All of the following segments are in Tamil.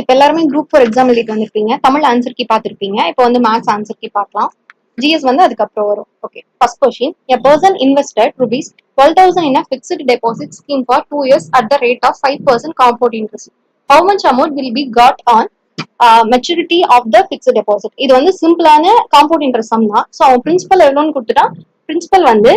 இப்ப எல்லாருமே குரூப் ஃபோர் எக்ஸாம் எழுதிட்டு வந்திருப்பீங்க. தமிழ் ஆன்சர் கீ பார்த்திருப்பீங்க. இப்போ வந்து மேக்ஸ் ஆன்சர் கீ பார்க்கலாம். ஜிஎஸ் வந்து அதுக்கப்புறம் வரும். Okay first question a person invested rupees twelve thousand in fixed deposit scheme for two years at the rate of five percent compound interest how much amount will be got on maturity of the fixed deposit இது வந்து சிம்பிளான காம்பவுண்ட் இன்ட்ரெஸ்ட் சம் தான். ஸோ அவன் பிரின்சிபல் எவ்வளோன்னு கொடுத்துட்டா பிரின்சிபல் வந்து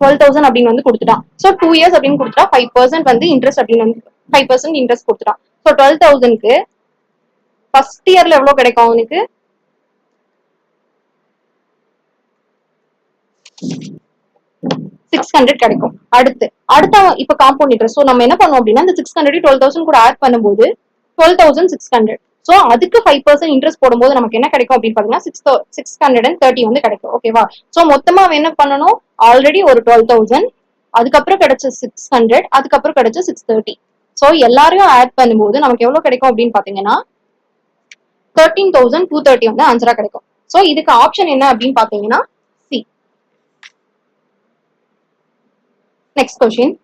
டுவெல் தௌசண்ட் அப்படின்னு வந்து கொடுத்துட்டான். ஸோ டூ இயர்ஸ் அப்படின்னு கொடுத்துட்டா ஃபைவ் பர்சன்ட் வந்து இன்ட்ரெஸ்ட் அப்படின்னு வந்து ஃபைவ் பர்சன்ட் இன்ட்ரெஸ்ட் கொடுத்துட்டான் ஸோ டுவெல் தௌசண்ட்க்கு ஃபர்ஸ்ட் இயர்ல எவ்வளவு கிடைக்கும் அவனுக்கு? சிக்ஸ் ஹண்ட்ரட் கிடைக்கும். அடுத்து அடுத்த இப்ப காம்பவுண்ட் இன்ட்ரெஸ்ட் ஸோ நம்ம என்ன பண்ணுவோம் அப்படின்னா இந்த சிக்ஸ் ஹண்ட்ரட் டுவெல் தௌசண்ட் கூட ஆட் பண்ணும்போது twelve thousand six hundred so அதுக்கு ஃபைவ் பர்சன்ட் இன்ட்ரெஸ்ட் போடும்போது நமக்கு என்ன கிடைக்கும் அப்படின்னு பாத்தீங்கன்னா six six hundred and thirty வந்து கிடைக்கும் ஓகேவா ஸோ மொத்தமா என்ன பண்ணணும்? ஆல்ரெடி ஒரு டுவெல் தௌசண்ட் அதுக்கப்புறம் கிடைச்ச சிக்ஸ் ஹண்ட்ரட் அதுக்கப்புறம் கிடைச்ச சிக்ஸ் தேர்ட்டி ஸோ எல்லாரையும் ஆட் பண்ணும்போது நமக்கு எவ்வளவு கிடைக்கும் அப்படின்னு பாத்தீங்கன்னா தேர்ட்டீன் தௌசண்ட் டூ தேர்ட்டி வந்து ஆன்சரா கிடைக்கும். ஸோ இதுக்கு ஆப்ஷன் என்ன அப்படின்னு பாத்தீங்கன்னா சி நெக்ஸ்ட் கொஸ்டின்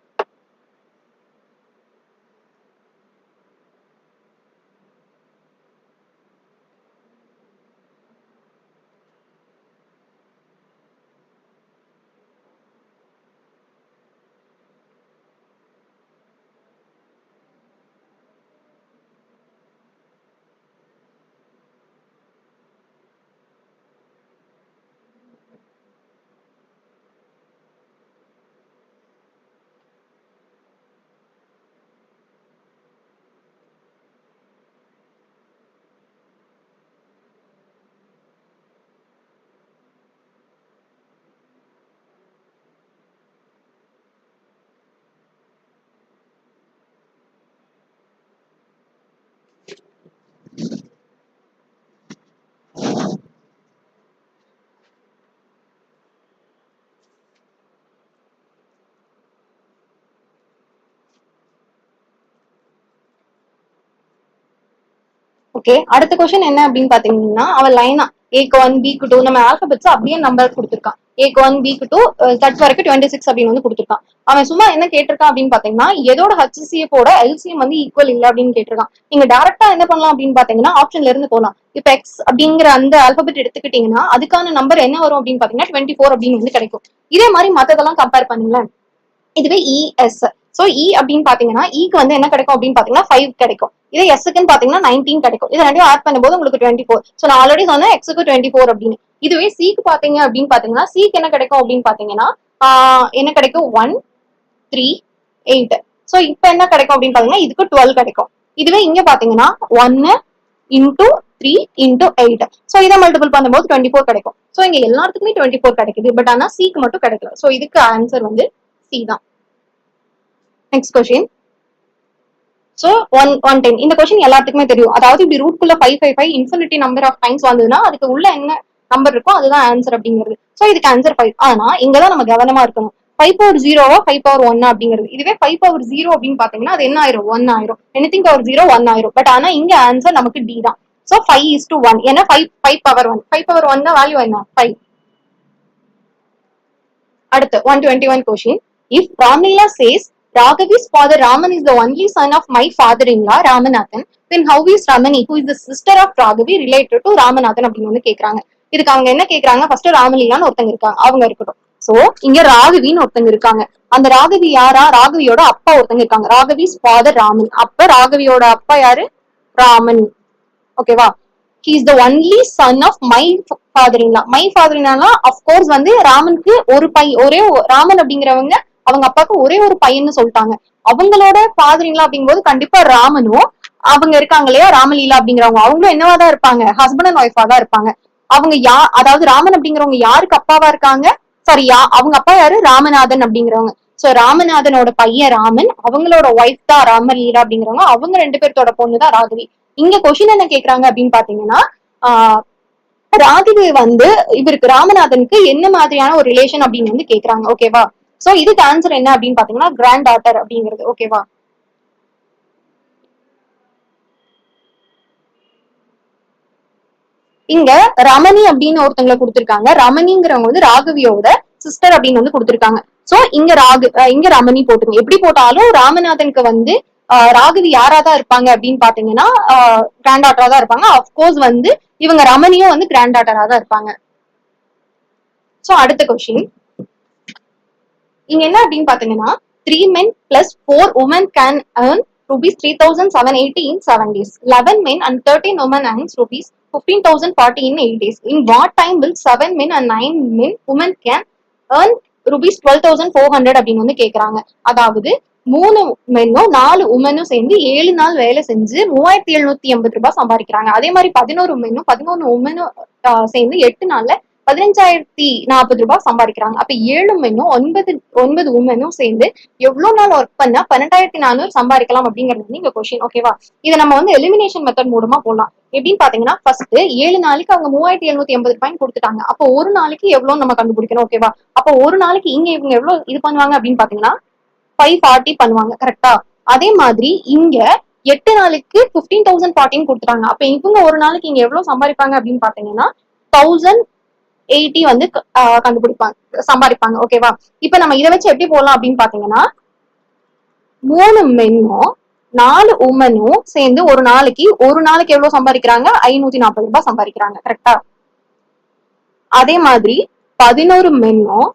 ஓகே அடுத்த கொஸ்டின் என்ன அப்படின்னு பாத்தீங்கன்னா அவன் லைனா ஏக்கு ஒன் பிக்கு டூ நம்ம ஆல்பபெட்ஸ் அப்படியே நம்பர் கொடுத்துருக்கான். ஏக்கு ஒன் பிக்கு டூ தட் வரைக்கும் டுவெண்ட்டி சிக்ஸ் அப்படின்னு வந்து கொடுத்துருக்கான். அவன் சும்மா என்ன கேட்டிருக்கான் அப்படின்னு பாத்தீங்கன்னா எதோட ஹச்சிசிஎஃபோட எல்சிஎம் வந்து ஈக்குவல் இல்ல அப்படின்னு கேட்டிருக்கான். நீங்க டேரக்டா என்ன பண்ணலாம் அப்படின்னு பாத்தீங்கன்னா ஆப்ஷன்ல இருந்து போகலாம் இப்ப எக்ஸ் அப்படிங்கிற அந்த ஆல்பபெட் எடுத்துக்கிட்டீங்கன்னா அதுக்கான நம்பர் என்ன வரும் அப்படின்னு பாத்தீங்கன்னா டுவெண்ட்டி ஃபோர் அப்படின்னு வந்து கிடைக்கும். இதே மாதிரி மத்ததெல்லாம் கம்பேர் பண்ணுங்களேன். இதுவே இஎஸ் சோ இ e அப்படின்னு பாத்தீங்கன்னா e இக்கு வந்து என்ன கிடைக்கும் அப்படின்னு பாத்தீங்கன்னா ஃபைவ் கிடைக்கும். இதே எஸ்க்குன்னு பாத்தீங்கன்னா நைன்டீன் கிடைக்கும். இது ரெண்டையும் ஆட் பண்ணும்போது உங்களுக்கு டுவெண்ட்டி ஃபோர் ஸோ நான் ஆல்ரெடி சொன்னேன் எக்ஸுக்கு டுவெண்ட்டி ஃபோர் அப்படின்னு. இதுவே சீக்கு பாத்தீங்க அப்படின்னு பாத்தீங்கன்னா சீக்கு என்ன கிடைக்கும் அப்படின்னு பாத்தீங்கன்னா என்ன கிடைக்கும்? ஒன் த்ரீ எயிட் சோ இப்போ என்ன கிடைக்கும் அப்படின்னு பாத்தீங்கன்னா இதுக்கு டுவெல் கிடைக்கும். இதுவே இங்க பாத்தீங்கன்னா ஒன்னு into three into eight so இதை மல்டிபிள் பண்ணும்போது டுவெண்ட்டி ஃபோர் கிடைக்கும். ஸோ இங்க எல்லாத்துக்குமே டுவெண்ட்டி ஃபோர் கிடைக்குது. பட் ஆனா சிக்கு மட்டும் கிடைக்கல. ஸோ இதுக்கு ஆன்சர் வந்து சி தான். Next question so one one ten இந்த கொஸ்டின் எல்லாத்துக்குமே தெரியும். அதாவது இப்படி ரூட் குள்ள five five five infinity number of times வந்ததுன்னா அதுக்கு உள்ள என்ன நம்பர் இருக்கோ அதுதான் ஆன்சர் அப்படிங்கிறது. ஸோ இதுக்கு ஆன்சர் ஃபைவ் ஆனா இங்கதான் நம்ம கவனமா இருக்கணும். ஃபைவ் பவர் ஜீரோவா ஃபைவ் பவர் ஒன்னா அப்படிங்கிறது. இதுவே ஃபைவ் பவர் ஜீரோ அப்படின்னு பாத்தீங்கன்னா அது என்ன ஆயிரும்? ஒன் ஆயிரும். எனிதிங் பவர் ஜீரோ ஒன் ஆயிரும். பட் ஆனா இங்க ஆன்சர் நமக்கு டி தான். So five is to one ஏன்னா five five power one five power one value என்ன? ஃபைவ் அடுத்து one twenty one question if Ramleela says Raghavi's father. Raman is the only son of my father-in-law Ramanathan. Then how is Ramani, who is the sister of Raghavi, related to Ramanathan அப்படின்னு வந்து கேக்குறாங்க. இதுக்கு அவங்க என்ன கேக்குறாங்க ஃபர்ஸ்ட் ராமலீலான்னு ஒருத்தங்க இருக்காங்க. அவங்க இருக்கட்டும். சோ இங்க ராகவின்னு ஒருத்தங்க இருக்காங்க. அந்த ராகவி யாரா? ராகவியோட அப்பா ஒருத்தங்க இருக்காங்க. ராகவிஸ் ஃபாதர் ராமன் அப்ப ராகவியோட அப்பா யாரு? ராமன் ஓகேவா he is the only son of my father in law my father in law of course வந்து ராமனுக்கு ஒரு பை ஒரே ராமன் அப்படிங்கிறவங்க அவங்க அப்பாவுக்கு ஒரே ஒரு பையன்னு சொல்லிட்டாங்க. அவங்களோட ஃபாதர் அப்படிங்கும்போது கண்டிப்பா ராமனும் அவங்க இருக்காங்க இல்லையா? ராமலீலா அப்படிங்கிறவங்க. அவங்களும் என்னவா தான் இருப்பாங்க? ஹஸ்பண்ட் அண்ட் ஒய்ஃபா தான் இருப்பாங்க. அவங்க யா அதாவது ராமன் அப்படிங்கிறவங்க யாருக்கு அப்பாவா இருக்காங்க? சாரி யா அவங்க அப்பா யாரு? ராமநாதன் அப்படிங்கிறவங்க. சோ ராமநாதனோட பையன் ராமன் அவங்களோட ஒய்ஃப் தான் ராமலீலா அப்படிங்கிறவங்க. அவங்க ரெண்டு பேர்த்தோட பொண்ணு தான் ராகவி. இங்க கொஷின் என்ன கேக்குறாங்க அப்படின்னு பாத்தீங்கன்னா ஆஹ் ராகவி வந்து இவருக்கு ராமநாதனுக்கு என்ன மாதிரியான ஒரு ரிலேஷன் அப்படின்னு வந்து கேக்குறாங்க. ஓகேவா சோ இதுக்கு ஆன்சர் என்ன அப்படின்னு பாத்தீங்கன்னா கிராண்ட் டாட்டர் அப்படிங்கிறது ஓகேவா இங்க ரமணி அப்படின்னு ஒருத்தங்களை கொடுத்திருக்காங்க. ரமணிங்கிறவங்க வந்து ராகவியோட சிஸ்டர் அப்படின்னு வந்து கொடுத்திருக்காங்க. சோ இங்க ராகு அஹ் இங்க ரமணி போட்டுங்க எப்படி போட்டாலும் ராமநாதனுக்கு வந்து ராகவி யாரா தான் இருப்பாங்க அப்படின்னு பாத்தீங்கன்னா கிராண்ட் டாட்டரா தான் இருப்பாங்க. அப்கோர்ஸ் வந்து இவங்க ரமணியும் வந்து கிராண்ட் டாட்டரா தான் இருப்பாங்க. சோ அடுத்த கொஸ்டின் இங்க என்ன அப்படின்னு பாத்தீங்கன்னா three men plus four woman can earn rupees 3780 in 7 days. 11 men and 13 women earns rupees 15040 in 8 days. In what time will 7 men and 9 men women can earn rupees 12400 அப்படின்னு வந்து கேட்குறாங்க அதாவது மூணு மென்னும் நாலு உமனும் சேர்ந்து ஏழு நாள் வேலை செஞ்சு மூவாயிரத்தி எழுநூத்தி எண்பது ரூபாய் சம்பாதிக்கிறாங்க. அதே மாதிரி பதினோரு மென்னும் பதினொன்று உமனும் சேர்ந்து எட்டு நாள்ல பதினஞ்சாயிரத்தி நாற்பது ரூபாய் சம்பாதிக்கிறாங்க. அப்ப ஏழு மென்னும் ஒன்பது ஒன்பது உமனும் சேர்ந்து எவ்வளவு நாள் ஒர்க் பண்ணா பன்னெண்டாயிரத்தி நானூறு சம்பாதிக்கலாம் அப்படிங்கிறது வந்து இங்க கொஸ்டின் ஓகேவா இதை நம்ம வந்து எலிமினேஷன் மெத்தட் மூலமா போடலாம். எப்படின்னு பாத்தீங்கன்னா ஃபர்ஸ்ட் ஏழு நாளைக்கு அவங்க மூவாயிரத்தி எழுநூத்தி எண்பது ரூபாய் கொடுத்துட்டாங்க. அப்போ ஒரு நாளைக்கு எவ்வளவு நம்ம கண்டுபிடிக்கணும். ஓகேவா அப்போ ஒரு நாளைக்கு இங்க இவங்க எவ்வளவு இது பண்ணுவாங்க அப்படின்னு பாத்தீங்கன்னா ஃபைவ் ஃபார்ட்டி பண்ணுவாங்க. கரெக்டா அதே மாதிரி இங்க எட்டு நாளுக்கு ஃபிஃப்டீன் தௌசண்ட் ஃபார்ட்டின்னு கொடுத்துட்டாங்க. அப்ப இவங்க ஒரு நாளைக்கு இங்க எவ்வளவு சம்பாதிப்பாங்க அப்படின்னு பாத்தீங்கன்னா தௌசண்ட் எயிட்டி வந்து கண்டுபிடிப்பாங்க சம்பாதிப்பாங்க. ஓகேவா இப்ப நம்ம இதை வச்சு எப்படி போடலாம் அப்படின்னு பாத்தீங்கன்னா மூணு மென்னும் நாலு உமனும் சேர்ந்து ஒரு நாளைக்கு ஒரு நாளைக்கு எவ்வளவு சம்பாதிக்கிறாங்க? ஐநூத்தி நாற்பது ரூபாய் சம்பாதிக்கிறாங்க. கரெக்டா அதே மாதிரி பதினோரு மென்னும்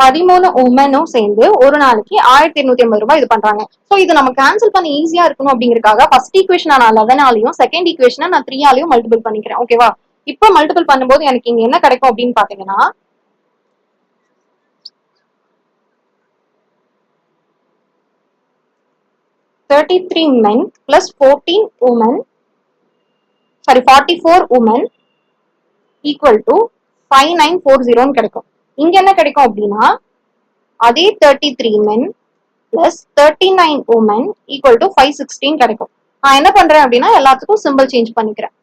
பதிமூணு உமனும் சேர்ந்து ஒரு நாளைக்கு ஆயிரத்தி எண்ணூத்தி ஐம்பது ரூபாய் இது பண்றாங்க. சோ இது நம்ம கேன்சல் பண்ண ஈஸியா இருக்கணும் அப்படிங்கறக்காக ஃபர்ஸ்ட் ஈக்குவேஷன் நான் லெவனாலையும் செகண்ட் ஈக்குவேஷனை நான் த்ரீ ஆலையும் மல்டிபிள் பண்ணிக்கிறேன். ஓகேவா இப்போ மல்டிபிள் பண்ணும்போது எனக்கு இங்க என்ன கிடைக்கும் அப்படின்னு பாத்தீங்கன்னா thirty three men plus fourteen woman sorry forty four woman equal to five nine four ஜீரோன்னு கிடைக்கும். இங்க என்ன கிடைக்கும் அப்படின்னா அதே thirty three men plus thirty nine woman equal to five sixteen கிடைக்கும். நான் என்ன பண்றேன் அப்படின்னா எல்லாத்துக்கும் சிம்பிள் சேஞ்ச் பண்ணிக்கிறேன்.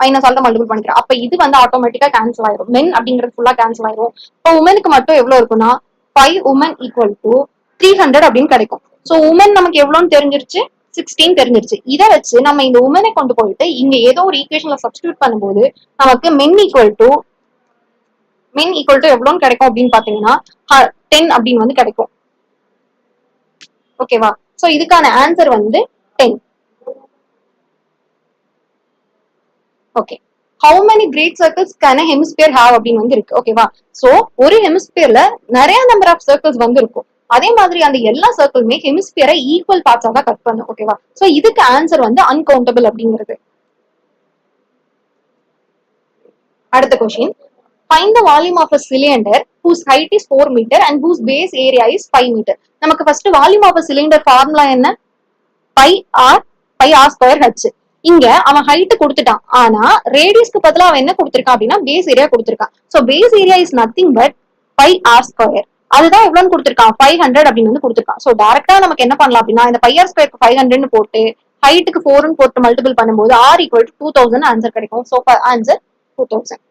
மைனஸ் ஆல்ட்ட மல்டிபிள் பண்ணிக்கிறேன். அப்ப இது வந்து ஆட்டோமேட்டிக்கா கேன்சல் ஆயிரும். மென் அப்படிங்கிறது ஃபுல்லா கேன்சல் ஆயிரும். இப்போ உமனுக்கு மட்டும் எவ்வளவு இருக்குன்னா five woman equal to three hundred அப்படின்னு கிடைக்கும். ஸோ உமன் நமக்கு எவ்வளோன்னு தெரிஞ்சிருச்சு? சிக்ஸ்டீன் தெரிஞ்சிருச்சு. இதை வச்சு நம்ம இந்த உமனை கொண்டு போயிட்டு இங்க ஏதோ ஒரு ஈக்குவேஷன்ல சப்ஸ்டியூட் பண்ணும்போது நமக்கு men equal to men equal to எவ்வளோன்னு கிடைக்கும் அப்படின்னு பாத்தீங்கன்னா டென் அப்படின்னு வந்து கிடைக்கும். ஓகேவா சோ இதுக்கான ஆன்சர் வந்து ten okay how many great circles can hemisphere have அப்படின்னு வந்து இருக்கு. ஓகேவா சோ ஒரு ஹெமிஸ்பியர்ல நிறைய நம்பர் ஆஃப் சர்க்கிள்ஸ் வந்து இருக்கும். அதே மாதிரி அந்த எல்லா சர்க்கிளுமே ஹெமிஸ்பியரை ஈக்குவல் பார்ட்ஸா தான் கட் பண்ணும். ஓகேவா சோ இதுக்கு ஆன்சர் வந்து அன்கவுண்டபிள் அப்படிங்கிறது. அடுத்த question find the volume of a cylinder whose height is 4 meter and whose base area is 5 meter. நமக்கு first volume of cylinder formula என்ன? Pi r pi r square h இங்க அவன் ஹைட் கொடுத்துட்டான். ஆனா ரேடியஸ்க்கு பதிலாக அவன் என்ன கொடுத்திருக்கான் அப்படின்னா base area கொடுத்திருக்கான். So base area is nothing but pi r square அதுதான் எவ்வளவு கொடுத்துருக்கான்? ஃபைவ் ஹண்ட்ரட் அப்படின்னு வந்து கொடுத்துருக்கான். ஸோ டேரக்டா நமக்கு என்ன பண்ணலாம் அப்படின்னா இந்த பை ஆர் ஸ்கொயருக்கு ஃபைவ் ஹண்ட்ரட்னு போட்டு ஹைட்டுக்கு ஃபோர்னு போட்டு மல்டிபிள் பண்ணும்போது R equal to thousand answer கிடைக்கும். ஸோ ஆன்சர் டூ தௌசண்ட்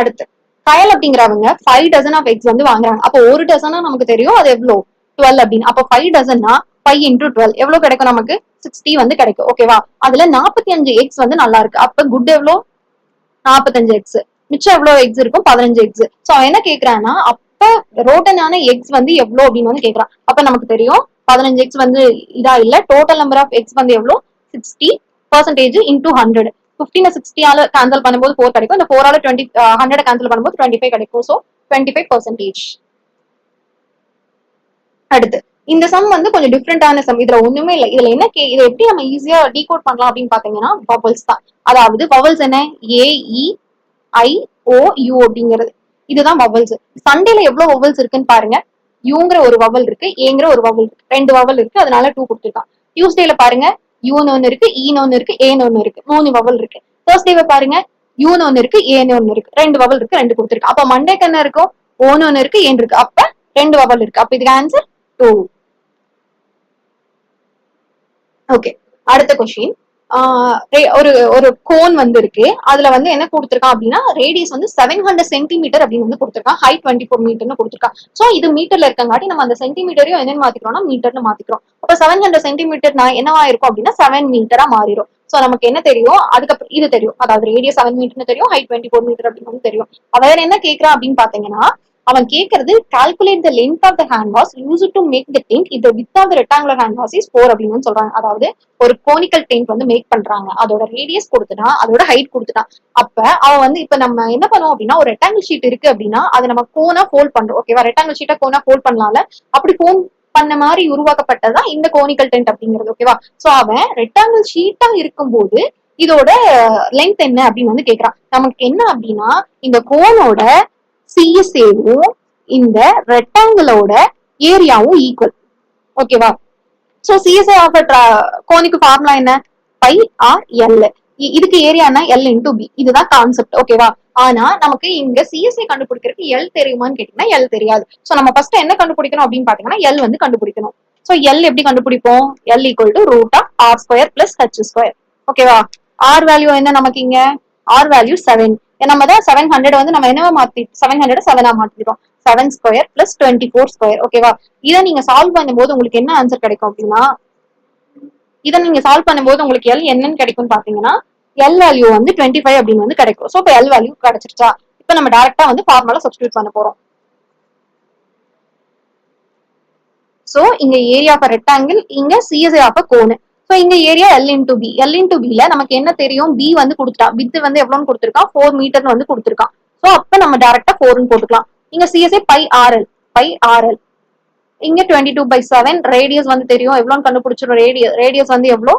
அடுத்து. கயல் அப்படிங்கிறவங்க ஃபைவ் டசன் ஆஃப் எக்ஸ் வந்து வாங்குறாங்க. அப்போ ஒரு டசனா நமக்கு தெரியும் அது எவ்வளோ? டுவெல் அப்படின்னு. அப்போ ஃபைவ் டசன்னா ஃபைவ் இன்டூ டுவெல் எவ்வளோ கிடைக்கும் நமக்கு? சிக்ஸ்டி வந்து கிடைக்கும். ஓகேவா அதுல நாற்பத்தி அஞ்சு எக்ஸ் வந்து நல்லா இருக்கு. அப்ப குட் எவ்வளோ? நாற்பத்தஞ்சு எக்ஸ் மிச்சம் எவ்வளவு எக்ஸ் இருக்கும்? பதினஞ்சு எக்ஸ் ஸோ அவன் என்ன கேக்குறான்னா அப்ப ரோட்டனான எக்ஸ் வந்து எவ்வளோ அப்படின்னு வந்து கேட்கறான் அப்ப நமக்கு தெரியும் பதினஞ்சு எக்ஸ் வந்து இதா இல்ல. டோட்டல் நம்பர் ஆஃப் எக்ஸ் வந்து எவ்வளோ? சிக்ஸ்டி பர்சன்டேஜ் இன்டூ ஹண்ட்ரட் ஃபிஃப்டீனை சிக்ஸ்டியால கேன்சல் பண்ணும்போது ஃபோர் கிடைக்கும். இந்த ஃபோரால டுவெண்ட்டி ஹண்ட்ரட் கேன்சல் பண்ணும்போது டுவெண்ட்டி ஃபைவ் கிடைக்கும். ஸோ டுவெண்ட்டி ஃபைவ் பர்சன்டேஜ் அடுத்து இந்த சம் வந்து கொஞ்சம் டிஃப்ரெண்டான சம் இதுல ஒண்ணுமே இல்லை. இதுல என்ன கே இதை எப்படி நம்ம ஈஸியா டீகோட் பண்ணலாம் அப்படின்னு பாத்தீங்கன்னா பவல்ஸ் தான். அதாவது பவல்ஸ் என்ன? ஏஇ ஐ ஓ யூ அப்படிங்கிறது. இதுதான் வவல்ஸ் சண்டேல எவ்வளவு வவல்ஸ் இருக்குன்னு பாருங்க. யூங்கிற ஒரு வவல் இருக்கு ஏங்கிற ஒரு வவல் இருக்கு. ரெண்டு வவல் இருக்கு அதனால டூ கொடுத்துருக்கான். டியூஸ்டேல பாருங்க யூன்னு ஒன்னு இருக்கு ஈன்னு ஒன்னு இருக்கு ஏன்னு ஒன்னு இருக்கு. மூணு வவல் இருக்கு. தேர்ஸ்டேவை பாருங்க. யூன்னு ஒன்னு இருக்கு ஏன்னு ஒன்னு இருக்கு. ரெண்டு வவல் இருக்கு ரெண்டு கொடுத்துருக்கு. அப்ப மண்டேக்கு என்ன இருக்கும்? ஓன்னு ஒன்னு இருக்கு ஏன் இருக்கு. அப்ப ரெண்டு வவல் இருக்கு. அப்ப இதுக்கு ஆன்சர் டூ ஓகே அடுத்த கொஸ்டின் ஒரு ஒரு கோன் வந்து இருக்கு அதுல வந்து என்ன கொடுத்துருக்கான் அப்படின்னா ரேடியஸ் வந்து செவன் ஹண்ட்ரட் சென்டிமீட்டர் அப்படின்னு வந்து கொடுத்துருக்கான். ஹைட் டுவெண்ட்டி ஃபோர் மீட்டர்னு கொடுத்துருக்கான். சோ இது மீட்டர்ல இருக்கங்காட்டி நம்ம அந்த சென்டிமீட்டரையும் என்னன்னு மாத்திக்கிறோம்னா மீட்டர்னு மாத்திக்கிறோம். அப்ப செவன் ஹண்ட்ரட் சென்டிமீட்டர் என்னவா இருக்கும் அப்படின்னா செவன் மீட்டரா மாறிடும் சோ நமக்கு என்ன தெரியும்? அதுக்கப்புறம் இது தெரியும். அதாவது ரேடியஸ் செவன் மீட்டர்னு தெரியும் ஹைட் டுவெண்ட்டி ஃபோர் மீட்டர் அப்படின்னு வந்து தெரியும் வேற என்ன கேக்குறான் அப்படின்னு பாத்தீங்கன்னா அவன் கேட்கறது calculate the length of the hand wash use to make the tent இது width of rectangular hand wash is four அப்படின்னு சொல்றாங்க. அதாவது ஒரு கோனிக்கல் டென்ட் வந்து மேக் பண்றாங்க. அதோட ரேடியஸ் கொடுத்துட்டான் அதோட ஹைட் கொடுத்துட்டான் அப்ப அவன் வந்து இப்ப நம்ம என்ன பண்ணுவோம் அப்படின்னா ஒரு ரெக்டாங்கிள் ஷீட் இருக்கு அப்படின்னா அதை நம்ம கோனா ஃபோல்ட் பண்றோம். ஓகேவா ரெக்டாங்கிள் ஷீட்டை கோனா ஃபோல்ட் பண்ணலாம்ல. அப்படி ஃபோன் பண்ண மாதிரி உருவாக்கப்பட்டதான் இந்த கோனிக்கல் டென்ட் அப்படிங்கிறது. ஓகேவா சோ அவன் ரெக்டாங்கிள் ஷீட்டா இருக்கும்போது இதோட லென்த் என்ன அப்படின்னு வந்து கேக்குறான். நமக்கு என்ன அப்படின்னா இந்த கோனோட சிஎஸ்ஏவும் இந்த ரெக்டாங்கிளோட ஏரியாவும் ஈக்குவல் ஓகேவா ஸோ சிஎஸ்ஏ ஆஃப் கோனிக்கு ஃபார்முலா என்ன? பை ஆர் எல் இதுக்கு ஏரியானா எல் இன்டூ பி இதுதான் கான்செப்ட் ஓகேவா ஆனா நமக்கு இங்க சிஎஸ்ஐ கண்டுபிடிக்கிறதுக்கு எல் தெரியுமான்னு கேட்டீங்கன்னா எல் தெரியாது. சோ நம்ம ஃபர்ஸ்ட் என்ன கண்டுபிடிக்கணும் அப்படின்னு பாத்தீங்கன்னா எல் வந்து கண்டுபிடிக்கணும். சோ எல் எப்படி கண்டுபிடிப்போம்? L equal to root of r square plus h square ஓகேவா ஆர் வேல்யூ என்ன நமக்கு இங்க? ஆர் வேல்யூ செவன் நம்ம தான் செவன் ஹண்ட்ரட் வந்து நம்ம என்னவா மாத்தி செவன் ஹண்ட்ரட் செவனா மாத்திட்டோம் seven square plus twenty four square ஓகேவா இதை நீங்க சால்வ் பண்ணும்போது உங்களுக்கு என்ன ஆன்சர் கிடைக்கும் அப்படின்னா இதை நீங்க சால்வ் பண்ணும்போது உங்களுக்கு எல் என்னன்னு கிடைக்கும்னு பாத்தீங்கன்னா எல் வேல்யூ வந்து டுவெண்ட்டி ஃபைவ் அப்படின்னு வந்து கிடைக்கும். ஸோ இப்போ எல் வேல்யூ கிடைச்சிருச்சா? இப்போ நம்ம டேரக்டா வந்து ஃபார்முலா சப்ஸ்டியூட் பண்ண போறோம். ஸோ இங்க ஏரியா ஆஃப் ரெக்டாங்கிள் இங்க சிஎஸ்ஐ ஆஃப் கோனு ஸோ இந்த area l into b l into பில நமக்கு என்ன தெரியும்? பி வந்து கொடுத்துட்டா. வித் வந்து எவ்வளோன்னு கொடுத்துருக்கான் ஃபோர் மீட்டர்னு வந்து கொடுத்துருக்கான் ஸோ அப்ப நம்ம டேரக்டா ஃபோர்னு போட்டுக்கலாம். இங்க CSA pi r l pi r l இங்க twenty two by seven radius வந்து தெரியும். எவ்வளோன்னு கண்டுபிடிச்சிடும். ரேடியஸ் ரேடியஸ் வந்து எவ்வளோ?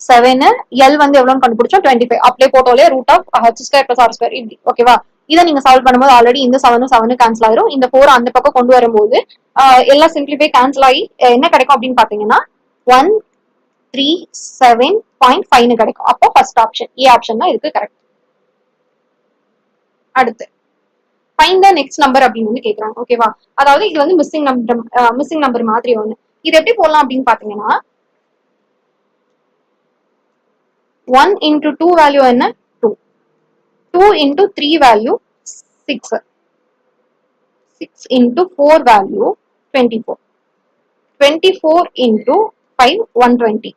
செவன் எல் வந்து எவ்வளோன்னு கண்டுபிடிச்சோம் டுவெண்ட்டி ஃபைவ் அப்படியே போட்டோலே root of h square plus r square இப்படி. ஓகேவா இதை நீங்க சால்வ் பண்ணும்போது ஆல்ரெடி இந்த செவனும் செவனும் கேன்சல் ஆயிரும். இந்த ஃபோர் அந்த பக்கம் கொண்டு வரும்போது எல்லாம் சிம்பிளிஃபை கேன்சல் ஆகி என்ன கிடைக்கும் அப்படின்னு பாத்தீங்கன்னா ஒன் த்ரீ செவன் பாயிண்ட் ஃபைவ்னு கிடைக்கும். அப்போ ஃபர்ஸ்ட் ஆப்ஷன் ஏ ஆப்ஷன் தான் இதுக்கு கரெக்ட் அடுத்து ஃபைன் த நெக்ஸ்ட் நம்பர் அப்படின்னு வந்து கேட்குறாங்க ஓகேவா அதாவது இது வந்து மிஸ்ஸிங் நம்பர் மிஸ்ஸிங் நம்பர் மாதிரி ஒன்று இது எப்படி போடலாம் அப்படின்னு பார்த்தீங்கன்னா ஒன் இன்டூ டூ வேல்யூ என்ன? Two two into three value six six into four value twenty four twenty four into five one twenty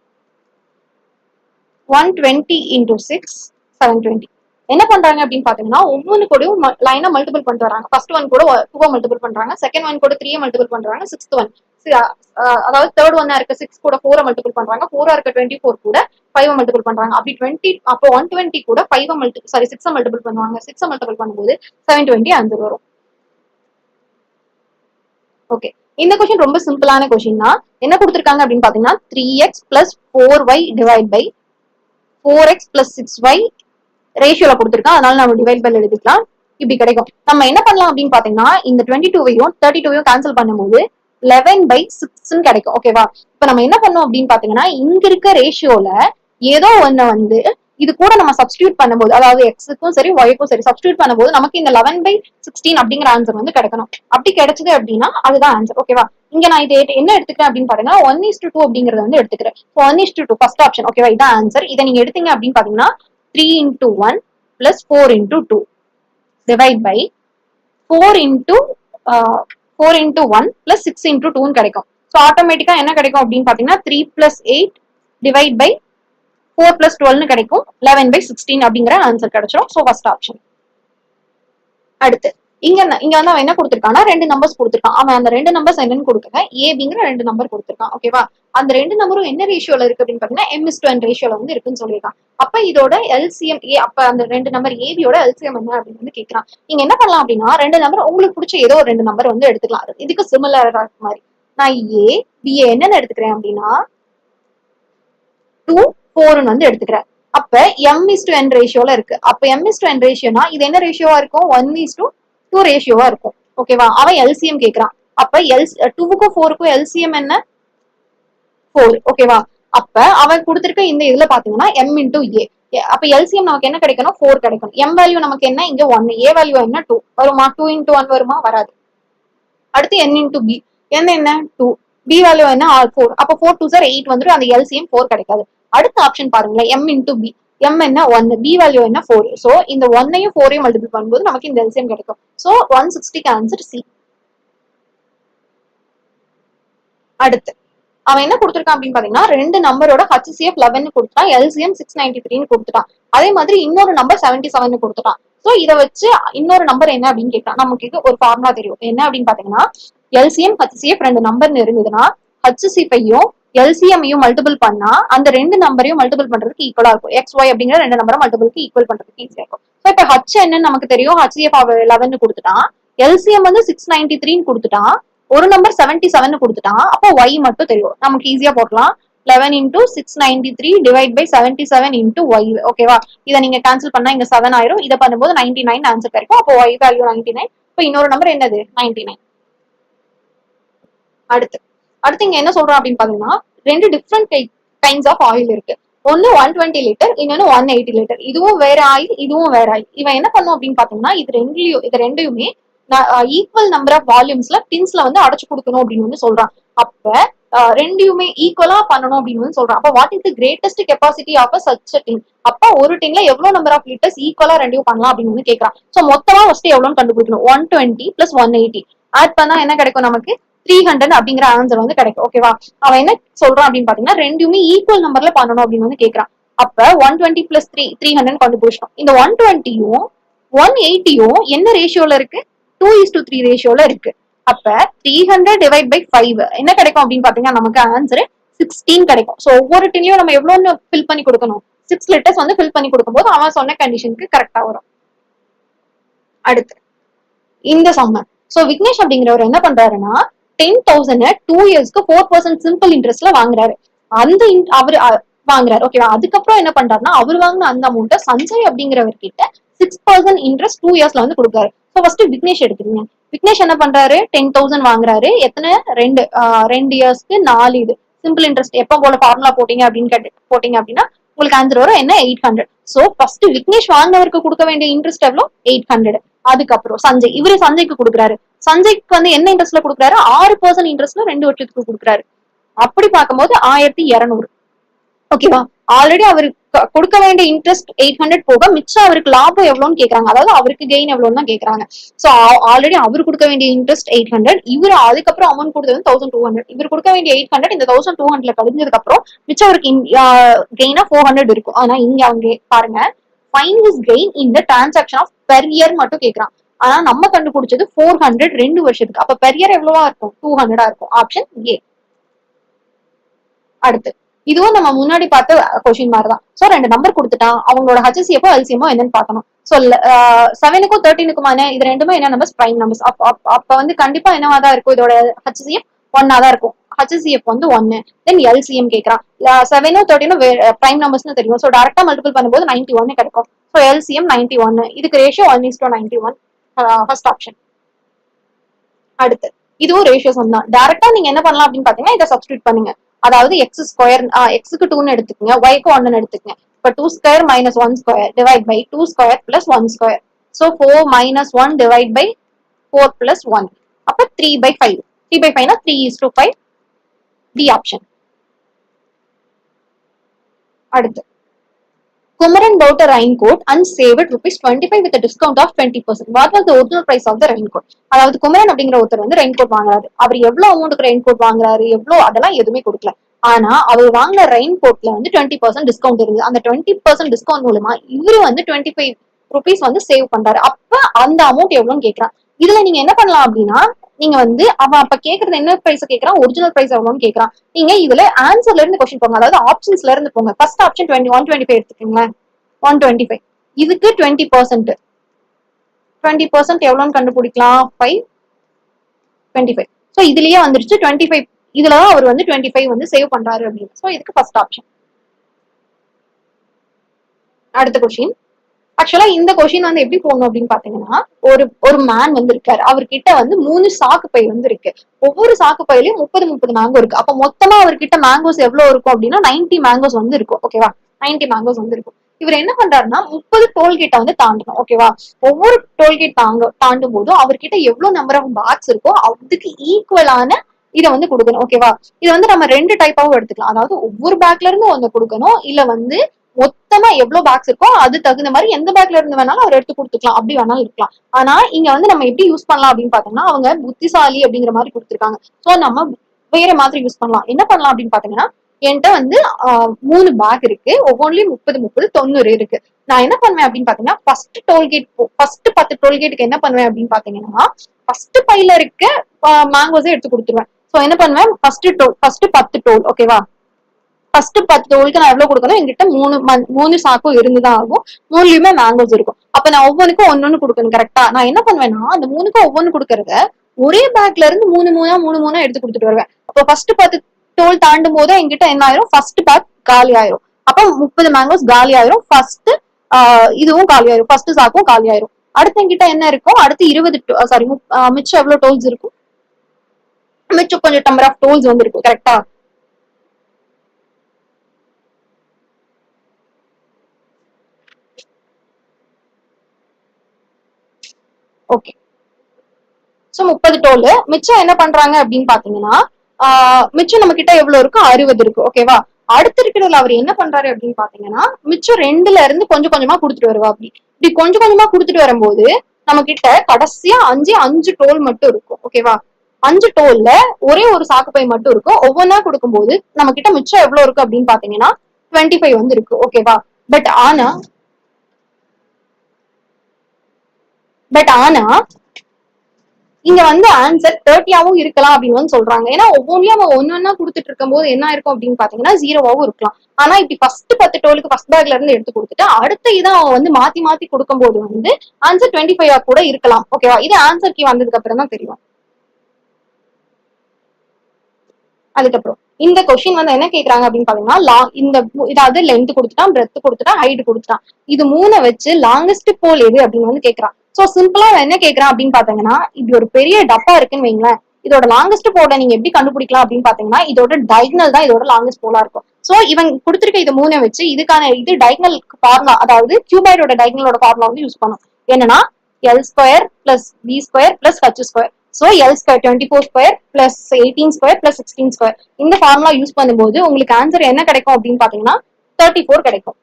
one twenty into six seven twenty என்ன பண்றாங்க அப்படின்னு பாத்தீங்கன்னா ஒவ்வொன்று கூடயும் லைனா மல்டிபிள் பண்ணிட்டு வராங்க. ஃபர்ஸ்ட் ஒன் கூட டூவா மல்டிபிள் பண்றாங்க. செகண்ட் ஒன் கூட த்ரீயை மல்டிபிள் பண்றாங்க. சிக்ஸ்த் ஒன் அதாவது தேர்ட் ஒன்னா இருக்க சிக்ஸ் கூட ஃபோரை மல்டிபிள் பண்றாங்க. ஃபோரா இருக்க டுவெண்ட்டி ஃபோர் கூட ஃபைவ் மல்டிபிள் பண்றாங்க. அப்படி டுவெண்ட்டி அப்போ ஒன் டுவெண்ட்டி கூட five multi sorry six multiple பண்ணுவாங்க. சிக்ஸ் மல்டிபிள் பண்ணும்போது செவன் டுவெண்ட்டி ஆன்சர் வரும். ஓகே இந்த கொஸ்டின் ரொம்ப சிம்பிளான கொஸ்டின் தான். என்ன கொடுத்துருக்காங்க அப்படின்னு பாத்தீங்கன்னா three x plus four y divide by four x plus six y ரேஷியோல கொடுத்துருக்கான். அதனால நம்ம டிவைட் பை எழுதிக்கலாம். இப்படி கிடைக்கும். நம்ம என்ன பண்ணலாம் அப்படின்னு பாத்தீங்கன்னா இந்த டுவெண்ட்டி டூவையும் தேர்ட்டி டூவையும் கேன்சல் பண்ணும்போது லெவன் பை சிக்ஸ்ன்னு கிடைக்கும். ஓகேவா இப்ப நம்ம என்ன பண்ணோம் அப்படின்னு பாத்தீங்கன்னா இங்க இருக்க ரேஷியோல ஏதோ ஒண்ணு வந்து இது கூட நம்ம சப்ஸ்டியூட் பண்ணும்போது அதாவது எக்ஸுக்கும் சரி ஒய்க்கும் சரி சப்ஸ்டியூட் பண்ணும்போது நமக்கு இந்த லெவன் பை சிக்ஸ்டீன் அப்படிங்கிற ஆன்சர் வந்து கிடைக்கணும். அப்படி கிடைச்சது அப்படின்னா அதுதான் ஆன்சர் ஓகேவா இங்க நான் இது என்ன எடுத்துக்கிறேன் அப்படின்னு பாத்தீங்கன்னா ஒன் இஸ் டூ அப்படிங்கறத வந்து எடுத்துக்கிறேன். One is to first option ஓகேவா இதான் ஆன்சர் இதை நீங்க எடுத்தீங்க அப்படின்னு பாத்தீங்கன்னா three into one plus four into two divide by four into four into one plus six into டூன்னு கிடைக்கும். ஸோ ஆட்டோமேட்டிக்கா என்ன கிடைக்கும் அப்படின்னு பாத்தீங்கன்னா three plus eight divide by four plus டுவெல்னு கிடைக்கும். லெவன் பை சிக்ஸ்டீன் அப்படிங்கிற ஆன்சர் கிடைச்சிடும் ஸோ ஃபர்ஸ்ட் ஆப்ஷன் அடுத்து இங்க இங்க வந்து அவன் என்ன கொடுத்திருக்கான்னா ரெண்டு நம்பர்ஸ் கொடுத்திருக்கான். அவன் அந்த ரெண்டு நம்பர்ஸ் என்னன்னு கொடுத்துருக்க ஏபிங்கிற ரெண்டு நம்பர் கொடுத்திருக்கான். ஓகேவா அந்த ரெண்டு நம்பரும் என்ன ரேஷியோல இருக்கு அப்படின்னு பாத்தீங்கன்னா எம் இஸ் டுவென் ரேஷியோல வந்து இருக்குன்னு சொல்லியிருக்கான். அப்ப இதோட எல்சிஎம் ஏ அப்ப அந்த ரெண்டு நம்பர் ஏபியோட எல்சிஎம் என்ன அப்படின்னு வந்து கேட்கறான் நீங்க என்ன பண்ணலாம் அப்படின்னா ரெண்டு நம்பர் உங்களுக்கு பிடிச்ச ஏதோ ஒரு ரெண்டு நம்பர் வந்து எடுத்துக்கலாம். இதுக்கு சிமிலரா இருக்க மாதிரி. நான் ஏ பிஏ என்னென்ன எடுத்துக்கிறேன் அப்படின்னா டூ ஃபோர்னு வந்து எடுத்துக்கிறார். அப்ப எம் இஸ் டு என் ரேஷியோல இருக்கு. அப்ப எம் இஸ் டு என் ரேஷியோனா இது என்ன ரேஷியோவா இருக்கும்? ஒன் இஸ் டு டூ ரேஷியோவா இருக்கும். ஓகேவா அவன் எல்சிஎம் கேக்குறான். அப்ப எல் டூவுக்கும் ஃபோருக்கும் எல்சிஎம் என்ன? ஃபோர் ஓகேவா அப்ப அவன் கொடுத்திருக்க இந்த இதுல பாத்தீங்கன்னா எம் இன்டூ ஏ அப்ப எல்சிஎம் நமக்கு என்ன கிடைக்கணும்? ஃபோர் கிடைக்கணும். எம் வேல்யூ நமக்கு என்ன? இங்க ஒன் ஏ வேல்யூ என்ன? டூ வருமா? டூ இன்டூ ஒன் வருமா? வராது. அடுத்து என் இன்டூ பி என்ன என்ன? டூ பி வேல்யூ என்ன? ஆர் ஃபோர் அப்ப ஃபோர் டூ சார் எயிட் வந்துடும் அந்த எல்சிஎம் ஃபோர் கிடைக்காது. அடுத்த ஆப்ஷன் பாருங்களேன் எம் இன்டூ பி எம் என்ன? ஒன்னு பி வேல்யூ என்ன? ஃபோர் ஸோ இந்த ஒன்னையும் ஃபோரையும் மல்டிபிள் பண்ணும்போது நமக்கு இந்த எல்சியம் கிடைக்கும். ஸோ ஒன் சிக்ஸ்டிக்கு ஆன்சர் சி அடுத்து அவன் என்ன கொடுத்துருக்கான் அப்படின்னு பாத்தீங்கன்னா ரெண்டு நம்பரோட ஹச்சிசிஎஃப் லெவன் கொடுத்துட்டான் எல்சிஎம் சிக்ஸ் நைன்டி த்ரீன்னு கொடுத்துட்டான். அதே மாதிரி இன்னொரு நம்பர் செவன்டி செவன் கொடுத்துட்டான். ஸோ இதை வச்சு இன்னொரு நம்பர் என்ன அப்படின்னு கேட்கலாம் நமக்கு இது ஒரு ஃபார்முலா தெரியும். என்ன அப்படின்னு பாத்தீங்கன்னா எல்சிஎம் ஹச்சிசிஎஃப் ரெண்டு நம்பர்னு இருந்ததுன்னா ஹச்சிசிஃபையும் எல்சிஎம்மையும் மல்டிபிள் பண்ணா அந்த ரெண்டு நம்பரையும் மல்டிபிள் பண்றதுக்கு ஈக்குவலா இருக்கும். எக்ஸ் ஒய் அப்படிங்கிற ரெண்டு நம்பரை மல்டிபிள்க்கு ஈக்குவல் பண்றதுக்கு ஈஸியா இருக்கும். ஸோ இப்போ ஹச் என்னன்னு நமக்கு தெரியும். ஹச்சிஎஃப் லெவன் கொடுத்துட்டான் எல்சிஎம் வந்து சிக்ஸ் நைன்டி த்ரீன்னு கொடுத்துட்டான் ஒரு நம்பர் செவன்டி செவன் கொடுத்துட்டான் அப்போ ஒய் மட்டும் தெரியும். நமக்கு ஈஸியா போடலாம் eleven into six ninety three divide by seventy seven into y ஓகேவா இதை நீங்க கேன்சல் பண்ணா இங்க செவன் ஆயிரும். இதை பண்ணும்போது நைன்டி நைன் ஆன்சர் கிடைக்கும். அப்போ ஒய் வேல்யூ நைன்டி நைன் இப்போ இன்னொரு நம்பர் என்னது? நைன்டி நைன் அடுத்து. அடுத்து இங்க என்ன சொல்றோம் அப்படின்னு பாத்தீங்கன்னா ரெண்டு டிஃப்ரெண்ட் கைண்ட்ஸ் ஆஃப் ஆயில் இருக்கு. ஒன்னு ஒன் டுவெண்ட்டி லிட்டர் இன்னொன்னு ஒன் எயிட்டி லிட்டர் இதுவும் வேற ஆயில் இதுவும் வேற ஆயில் இவன் என்ன பண்ணும் அப்படின்னு பாத்தீங்கன்னா இது ரெண்டுலயும் இது ரெண்டையுமே ஈக்குவல் நம்பர் ஆஃப் வால்யூம்ஸ்ல டின்ஸ்ல வந்து அடைச்சு கொடுக்கணும் அப்படின்னு வந்து சொல்றான். அப்ப ரெண்டையுமே ஈக்குவலா பண்ணணும் அப்படின்னு வந்து சொல்றான். அப்ப what is the greatest capacity of such tin அப்ப ஒரு டின்ல எவ்வளவு நம்பர் ஆஃப் லிட்டர்ஸ் ஈக்குவலா ரெண்டையும் பண்ணலாம் அப்படின்னு வந்து கேட்கறான் சோ மொத்தமா ஃபர்ஸ்ட் எவ்வளவுன்னு கண்டுபிடிக்கணும். One twenty plus one eighty add பண்ணா என்ன கிடைக்கும் நமக்கு? த்ரீ ஹண்ட்ரட் அப்படிங்கிற ஆன்சர் வந்து கிடைக்கும். ஓகேவா அவன் என்ன சொல்றான் அப்படின்னு பாத்தீங்கன்னா ரெண்டுமே ஈக்குவல் நம்பர்ல பண்ணணும் அப்படின்னு வந்து கேக்குறான். அப்ப one twenty plus three three hundred கண்டுபிடிச்சிட்டோம். இந்த ஒன் டுவெண்ட்டியும் ஒன் எயிட்டியும் என்ன ரேஷியோல இருக்கு? டூ இஸ் டு த்ரீ ரேஷியோல இருக்கு. அப்ப three hundred divide by five என்ன கிடைக்கும் அப்படின்னு பாத்தீங்கன்னா நமக்கு ஆன்சர் சிக்ஸ்டீன் கிடைக்கும். ஸோ ஒவ்வொரு டின்லயும் நம்ம எவ்வளோன்னு ஃபில் பண்ணி கொடுக்கணும்? சிக்ஸ் லிட்டர்ஸ் வந்து ஃபில் பண்ணி கொடுக்கும்போது அவன் சொன்ன கண்டிஷனுக்கு கரெக்டா வரும். அடுத்து இந்த சம்மர் ஸோ விக்னேஷ் அப்படிங்கிறவர் என்ன பண்றாருன்னா டென் தௌசண்ட் டூ இயர்ஸ்க்கு ஃபோர் பர்சன்ட் சிம்பிள் இன்ட்ரெஸ்ட்ல வாங்குறாரு. அந்த அவர் அ, வாங்குறாரு. ஓகேவா அதுக்கப்புறம் என்ன பண்றாருன்னா அவர் வாங்கின அந்த அமௌண்ட்டை சஞ்சய் அப்படிங்கிறவர் கிட்ட சிக்ஸ் பர்சன்ட் இன்ட்ரெஸ்ட் டூ இயர்ஸ்ல வந்து கொடுக்குறாரு. ஸோ ஃபர்ஸ்ட் விக்னேஷ் எடுத்துக்கீங்க. விக்னேஷ் என்ன பண்றாரு? டென் தௌசண்ட் வாங்குறாரு. எத்தனை? ரெண்டு ரெண்டு இயர்ஸ்க்கு நாலு இது. சிம்பிள் இன்ட்ரெஸ்ட் எப்போ போல ஃபார்முலா போட்டீங்க அப்படின்னு கேட்டு போட்டீங்க அப்படின்னா உங்களுக்கு ஆன்சர் வரும் என்ன? Eight hundred so first Vignesh வாங்கினவருக்கு கொடுக்க வேண்டிய இன்ட்ரெஸ்ட் எவ்வளோ? எயிட் ஹண்ட்ரட் அதுக்கப்புறம் சஞ்சய். இவரு சஞ்சய்க்கு கொடுக்குறாரு. சஞ்சய்க்கு வந்து என்ன இன்ட்ரெஸ்ட்ல கொடுக்குறாரு? ஆறு பர்சன்ட் இன்ட்ரெஸ்ட்ல ரெண்டு வருஷத்துக்கு கொடுக்குறாரு. அப்படி பார்க்கும்போது ஆயிரத்தி இருநூறு. ஓகேவா ஆல்ரெடி அவருக்கு கொடுக்க வேண்டிய இன்ட்ரெஸ்ட் எயிட் ஹண்ட்ரட் போக மிச்சம் அவருக்கு லாபம் எவ்வளோன்னு கேட்கறாங்க அதாவது அவருக்கு கெயின் எவ்வளோன்னு தான் கேட்கறாங்க ஸோ ஆல்ரெடி அவர் கொடுக்க வேண்டிய இன்ட்ரெஸ்ட் எயிட் ஹண்ட்ரட் இவர் அதுக்கப்புறம் அமௌண்ட் கொடுத்தது தௌசண்ட் டூ ஹண்ட்ரட் இவர் கொடுக்க வேண்டிய எயிட் ஹண்ட்ரட் இந்த தௌசண்ட் டூ ஹண்ட்ரட்ல கழிஞ்சதுக்கு அப்புறம் மிச்சம் அவருக்கு கெயினா ஃபோர் ஹண்ட்ரட் இருக்கும். ஆனா இங்க அவங்க பாருங்க find his gain the transaction of per year மட்டும் கேட்கறான் ஆனா நம்ம கண்டுபிடிச்சது ஃபோர் ஹண்ட்ரட் ரெண்டு வருஷத்துக்கு. அப்ப பெர் இயர் எவ்வளவா இருக்கும்? டூ ஹண்ட்ரடா இருக்கும். ஆப்ஷன் ஏ அடுத்து. இதுவும் நம்ம முன்னாடி பார்த்த கொஷின் மாதிரி தான் சோ ரெண்டு நம்பர் கொடுத்துட்டான். அவங்களோட ஹச்எஸ்எப்போ எல்சிஎமோ என்னன்னு பார்க்கணும். ஸோ செவனுக்கும் தேர்ட்டீனுக்குமான இது ரெண்டுமே என்ன? நம்பர்ஸ் பிரைம் நம்பர்ஸ் அப்ப வந்து கண்டிப்பா என்னவா தான் இருக்கும்? இதோட ஹச்சிஎஃப் ஒன்னா தான் இருக்கும். ஹச்சிஎஃப் வந்து ஒன்னு தென் எல்சிஎம் கேட்கறான் செவனோ தேர்ட்டினோ பிரைம் நம்பர்ஸ்னு தெரியும். ஸோ டேரக்டா மல்டிபிள் பண்ணும்போது நைன்டி ஒன்னு கிடைக்கும். ஸோ எல்சிஎம் நைன்டி ஒன்னு இதுக்கு ratio one is two ninety one first option அடுத்து. இதுவும் ரேஷியோ சம் தான். டேரக்டா நீங்க என்ன பண்ணலாம் அப்படின்னு பாத்தீங்கன்னா இதை சப்ஸ்டியூட் பண்ணுங்க. அதாவது எக்ஸ் ஸ்கொயர் எக்ஸுக்கு டூன்னு எடுத்துக்கங்க. ஒய்க்கு ஒன்னு எடுத்துக்கங்க. இப்போ two square minus one square divide by two square plus one square so four minus one divide by four plus one அப்போ three by five three by ஃபைவ்னா three is two five D option அடுத்து. Kumaran bought a raincoat and saved rupees 25 with a discount of 20%. What was the original price of the raincoat? அதாவது குமரன் அப்படிங்கிற ஒருத்தர் வந்து ரெயின்கோட் வாங்குறாரு. அவர் எவ்வளவு அமௌண்ட்டுக்கு ரெயின்கோட் வாங்குறாரு எவ்வளவு அதெல்லாம் எதுவுமே கொடுக்கல. ஆனா அவர் வாங்கின ரெயின்கோட்ல வந்து டுவெண்ட்டி பர்சன்ட் டிஸ்கவுண்ட் இருந்தது. அந்த டுவெண்ட்டி பர்சன்ட் டிஸ்கவுண்ட் மூலமா இவரு வந்து டுவெண்ட்டி ஃபைவ் ருபீஸ் வந்து சேவ் பண்றாரு. அப்ப அந்த அமௌண்ட் எவ்வளவுன்னு கேட்கறான் இதுல நீங்க என்ன பண்ணலாம் அப்படின்னா நீங்க வந்து அவன் அப்ப கேக்குறது என்ன பிரைஸ் கேக்குறான்? ஒரிஜினல் பிரைஸ் எவ்வளவுன்னு கேக்குறான். நீங்க இதுல ஆன்சர்ல இருந்து கொஸ்டின் போங்க. அதாவது ஆப்ஷன்ஸ்ல இருந்து போங்க. First option twenty one twenty five எடுத்துக்கோங்களேன். ஒன் டுவெண்ட்டி ஃபைவ் இதுக்கு டுவெண்ட்டி பர்சன்ட் டுவெண்ட்டி பர்சன்ட் எவ்வளோன்னு கண்டுபிடிக்கலாம்? ஃபைவ் டுவெண்ட்டி ஃபைவ் ஸோ இதுலயே வந்துருச்சு. டுவெண்ட்டி ஃபைவ் இதுல தான் அவர் வந்து டுவெண்ட்டி ஃபைவ் வந்து சேவ் பண்றாரு அப்படின்னு. ஸோ இதுக்கு ஃபர்ஸ்ட் ஆப்ஷன் அடுத்த கொஸ்டின் ஆக்சுவலா இந்த கொஷின் வந்து எப்படி போகணும் அப்படின்னு பாத்தீங்கன்னா ஒரு ஒரு மேன் வந்து இருக்காரு அவர்கிட்ட வந்து மூணு சாக்கு பை வந்து இருக்கு. ஒவ்வொரு சாக்கு பையிலயும் முப்பது முப்பது மேங்கோ இருக்கு. அப்ப மொத்தமா அவர்கிட்ட மேங்கோஸ் எவ்வளவு இருக்கும் அப்படின்னா 90 மேங்கோஸ் வந்து இருக்கும். ஓகேவா 90 மேங்கோஸ் வந்து இருக்கும். இவர் என்ன பண்றாருன்னா முப்பது டோல்கேட்டை வந்து தாண்டணும். ஓகேவா ஒவ்வொரு டோல்கேட் தாங்க தாண்டும் போதும் அவர்கிட்ட எவ்வளவு நம்பர் ஆஃப் பேக்ஸ் இருக்கோ அதுக்கு ஈக்குவலான இதை வந்து கொடுக்கணும். ஓகேவா இதை வந்து நம்ம ரெண்டு டைப்பாவும் எடுத்துக்கலாம். அதாவது ஒவ்வொரு பேக்ல இருந்து ஒன்று கொடுக்கணும். இல்ல வந்து மொத்தமா எவ்வளவு பேக்ஸ் இருக்கோ அது தகுந்த மாதிரி எந்த பேக்ல இருந்து வேணாலும் அவர் எடுத்து கொடுத்துக்கலாம். அப்படி வேணாலும் இருக்கலாம். ஆனா இங்க வந்து நம்ம எப்படி யூஸ் பண்ணலாம் அப்படின்னு பாத்தோம்னா அவங்க புத்திசாலி அப்படிங்கிற மாதிரி கொடுத்துருக்காங்க. சோ நம்ம வேற மாதிரி யூஸ் பண்ணலாம். என்ன பண்ணலாம் அப்படின்னு பாத்தீங்கன்னா என்கிட்ட வந்து மூணு பேக் இருக்கு. ஒவ்வொன்றிலயும் முப்பது முப்பது தொண்ணூறு இருக்கு. நான் என்ன பண்ணுவேன் அப்படின்னு பாத்தீங்கன்னா ஃபர்ஸ்ட் டோல்கேட் ஃபர்ஸ்ட் பத்து டோல்கேட்டுக்கு என்ன பண்ணுவேன் அப்படின்னு பாத்தீங்கன்னா ஃபர்ஸ்ட் பையில இருக்க மேங்கோஸே எடுத்து கொடுத்துருவேன். சோ என்ன பண்ணுவேன்? ஃபர்ஸ்ட் டோல் ஃபர்ஸ்ட் பத்து டோல் ஓகேவா ஃபர்ஸ்ட் பத்து டோலுக்கு நான் எவ்வளவு கொடுக்கணும் எங்கிட்ட மூணு மண்- மூணு சாக்கும் இருந்துதான் ஆகும். மூணுலயுமே மேங்கோஸ் இருக்கும். அப்ப நான் ஒவ்வொன்றுக்கும் ஒன்னொன்னு கொடுக்கணும் கரெக்டா நான் என்ன பண்ணுவேன்னா அந்த மூணுக்கும் ஒவ்வொன்னு கொடுக்கறத ஒரே பேக்ல இருந்து மூணு மூணா மூணு மூணா எடுத்து கொடுத்துட்டு வருவேன். அப்போ ஃபர்ஸ்ட் பத்து டோல் தாண்டும் போது என்கிட்ட என்ன ஆயிரும்? ஃபர்ஸ்ட் பேக் காலி ஆயிரும். அப்ப முப்பது மேங்கோஸ் காலி ஆயிரும். ஃபர்ஸ்ட் இதுவும் காலி ஆயிரும். ஃபர்ஸ்ட் சாக்கும் காலி ஆயிரும். அடுத்து என்கிட்ட என்ன இருக்கும் அடுத்து இருபது சாரி மிச்சம் எவ்வளவு டோல்ஸ் இருக்கும்? மிச்சம் கொஞ்சம் நம்பர் ஆஃப் டோல்ஸ் வந்து இருக்கும் கரெக்டா ஓகே சோ முப்பது டோல் மிச்சம் என்ன பண்றாங்க அப்படின்னு பாத்தீங்கன்னா மிச்சம் நம்ம கிட்ட எவ்வளவு இருக்கு அறுபது இருக்கு. ஓகேவா அடுத்த இருக்கிறதுல அவர் என்ன பண்றாரு அப்படின்னு பாத்தீங்கன்னா மிச்சம் ரெண்டுல இருந்து கொஞ்சம் கொஞ்சமா கொடுத்துட்டு வருவா அப்படி. இப்படி கொஞ்சம் கொஞ்சமா கொடுத்துட்டு வரும்போது நம்ம கிட்ட கடைசியா அஞ்சு அஞ்சு டோல் மட்டும் இருக்கும். ஓகேவா அஞ்சு டோல்ல ஒரே ஒரு சாக்கு பை மட்டும் இருக்கும். ஒவ்வொன்றா கொடுக்கும்போது நம்ம கிட்ட மிச்சம் எவ்வளவு இருக்கு அப்படின்னு பாத்தீங்கன்னா டுவெண்ட்டி ஃபைவ் வந்து இருக்கு. ஓகேவா பட் ஆனா பட் ஆனா இங்க வந்து ஆன்சர் தேர்ட்டியாவும் இருக்கலாம் அப்படின்னு வந்து சொல்றாங்க. ஏன்னா ஒவ்வொன்றையும் அவன் ஒன்னொன்னா கொடுத்துட்டு இருக்கும்போது என்ன இருக்கும் அப்படின்னு பாத்தீங்கன்னா ஜீரோவாவும் இருக்கலாம். ஆனா இப்படி ஃபர்ஸ்ட் பத்து டோலுக்கு ஃபர்ஸ்ட் பேக்ல இருந்து எடுத்து கொடுத்துட்டு அடுத்த இதை அவன் வந்து மாத்தி மாத்தி கொடுக்கும்போது வந்து ஆன்சர் டுவெண்ட்டி ஃபைவ் கூட இருக்கலாம். ஓகேவா இது ஆன்சர் கீ வந்ததுக்கு அப்புறம் தான் தெரியும். அதுக்கப்புறம் இந்த கொஸ்டின் வந்து என்ன கேக்குறாங்க அப்படின்னு பாத்தீங்கன்னா லா- இந்த இதாவது லென்த் கொடுத்துட்டான் பிரெத் கொடுத்துட்டான் ஹைட் கொடுத்துட்டான். இது மூணை வச்சு லாங்கஸ்ட் போல் எது அப்படின்னு வந்து கேக்குறான். சோ சிம்பிளா என்ன கேக்குறான் அப்படின்னு பாத்தீங்கன்னா இப்படி ஒரு பெரிய டப்பா இருக்குன்னு வைங்களேன் இதோட லாங்கஸ்ட் போல நீங்க எப்படி கண்டுபிடிக்கலாம் அப்படின்னு பாத்தீங்கன்னா இதோட டைக்னல் தான் இதோட லாங்கஸ்ட் போலா இருக்கும். சோ இவன் கொடுத்திருக்க இது மூணை வச்சு இதுக்கான இது டைக்னல் ஃபார்முலா அதாவது கியூபாய்டோட டைக்னலோட ஃபார்முலா வந்து யூஸ் பண்ணும் என்னன்னா L square plus B square plus H square so L square twenty four square plus eighteen square plus sixteen square இந்த ஃபார்முலா யூஸ் பண்ணும்போது உங்களுக்கு ஆன்சர் என்ன கிடைக்கும் அப்படின்னு பாத்தீங்கன்னா தேர்ட்டி ஃபோர் கிடைக்கும்.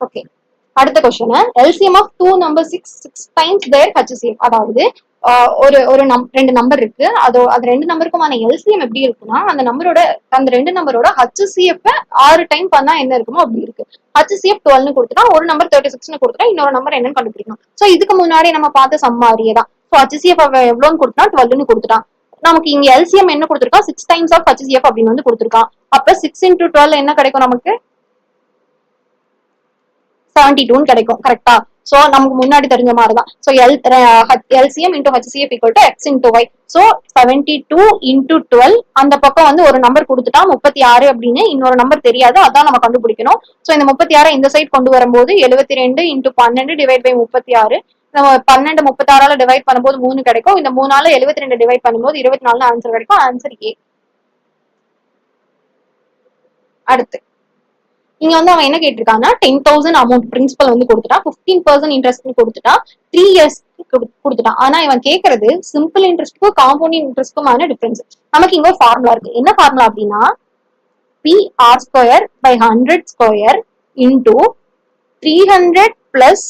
ஓகே அடுத்த question LCM of two number six six times their HCF அதாவது ஒரு ஒரு நம் ரெண்டு நம்பர் இருக்கு. அதோ அது ரெண்டு நம்பருக்குமான எல்சிஎம் எப்படி இருக்குன்னா அந்த நம்பரோட அந்த ரெண்டு நம்பரோட ஹச்சிஎஃப் ஆறு டைம் பண்ணா என்ன இருக்குமோ அப்படி இருக்கு. ஹச்சிஎஃப் டுவெல்னு கொடுத்துட்டா ஒரு நம்பர் தேர்ட்டி சிக்ஸ்னு கொடுத்துட்டா இன்னொரு நம்பர் என்னன்னு கண்டுபிடிக்கணும். ஸோ இதுக்கு முன்னாடி நம்ம பார்த்த சம்மாரியே தான். ஸோ ஹச்சிஎஃப் எவ்வளோன்னு கொடுத்தா டுவெல்னு கொடுத்துட்டான் நமக்கு இங்க எல்சிஎம் என்ன கொடுத்துருக்கா? சிக்ஸ் டைம்ஸ் ஆஃப் ஹச்சிஎஃப் அப்படின்னு வந்து கொடுத்துருக்கான் அப்ப சிக்ஸ் இன்டூ டுவெல் என்ன கிடைக்கும் நமக்கு? செவன்டி டூன்னு கிடைக்கும் கரெக்டா சோ நமக்கு முன்னாடி தெரிஞ்ச மாதிரி தான் so L LCM into HCF equal to X into Y so seventy two into twelve அந்த பக்கம் வந்து ஒரு நம்பர் கொடுத்துட்டா முப்பத்தி ஆறு அப்படின்னு இன்னொரு நம்பர் தெரியாது அதான் நம்ம கண்டுபிடிக்கணும். ஸோ இந்த முப்பத்தி ஆறை இந்த சைட் கொண்டு வரும்போது எழுபத்தி ரெண்டு இன்டூ பன்னெண்டு டிவைட் பை முப்பத்தி ஆறு. நம்ம பன்னெண்டு முப்பத்தி ஆறால டிவைட் பண்ணும்போது மூணு கிடைக்கும். இந்த மூணால எழுபத்தி ரெண்டு டிவைட் பண்ணும்போது இருபத்தி நாலு ஆன்சர் கிடைக்கும். ஆன்சர் ஏ அடுத்து. இங்க வந்து அவன் என்ன கேட்டிருக்கான்னா டென் தௌசண்ட் அமௌண்ட் பிரின்சிபல் வந்து கொடுத்துட்டான் பிப்டீன் பர்சன்ட் இன்ட்ரெஸ்ட் கொடுத்துட்டான் த்ரீ இயர்ஸ் கொடுத்துட்டான் ஆனா இவன் கேக்குறது சிம்பிள் இன்ட்ரெஸ்ட்க்கும் காம்பவுண்ட் இன்ட்ரெஸ்ட்க்குமான டிஃபரன்ஸ் நமக்கு இங்க ஒரு ஃபார்முலா இருக்கு. என்ன ஃபார்முலா அப்படின்னா P R square by hundred square into three hundred plus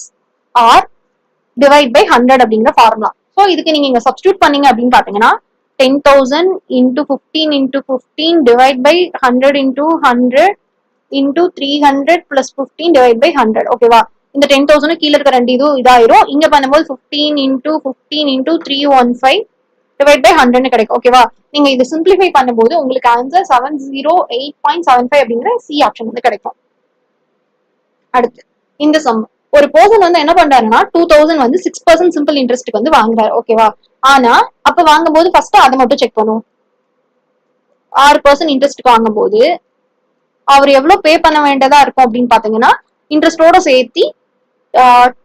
R divide by hundred அப்படிங்கிற ஃபார்முலா ஸோ இதுக்கு நீங்க இங்க சப்ஸ்டியூட் பண்ணீங்க அப்படின்னு பாத்தீங்கன்னா ten thousand into fifteen into fifteen divide by hundred into hundred into three hundred plus fifteen divide by hundred ஓகேவா இந்த டென் தௌசண்ட் கீழே இருக்க ரெண்டு இதுவும் இதாயிரும். இங்க பண்ணும்போது fifteen into fifteen into three one five divide by ஹண்ட்ரட்னு கிடைக்கும். ஓகேவா நீங்க இது சிம்பிளிஃபை பண்ணும்போது உங்களுக்கு answer seven zero eight point seven five அப்படிங்கிற சி ஆப்ஷன் வந்து கிடைக்கும். அடுத்து இந்த சம் ஒரு பர்சன் வந்து என்ன பண்றாருன்னா டூ தௌசண்ட் வந்து சிக்ஸ் பர்சன்ட் சிம்பிள் இன்ட்ரெஸ்ட்டுக்கு வந்து வாங்குறாரு. ஓகேவா ஆனா அப்ப வாங்கும்போது ஃபர்ஸ்ட் அதை மட்டும் செக் பண்ணும் ஆறு பர்சன்ட் இன்ட்ரெஸ்ட்டுக்கு வாங்கும்போது அவர் எவ்வளவு பே பண்ண வேண்டியதா இருக்கும் அப்படின்னு பாத்தீங்கன்னா இன்ட்ரெஸ்டோட சேர்த்தி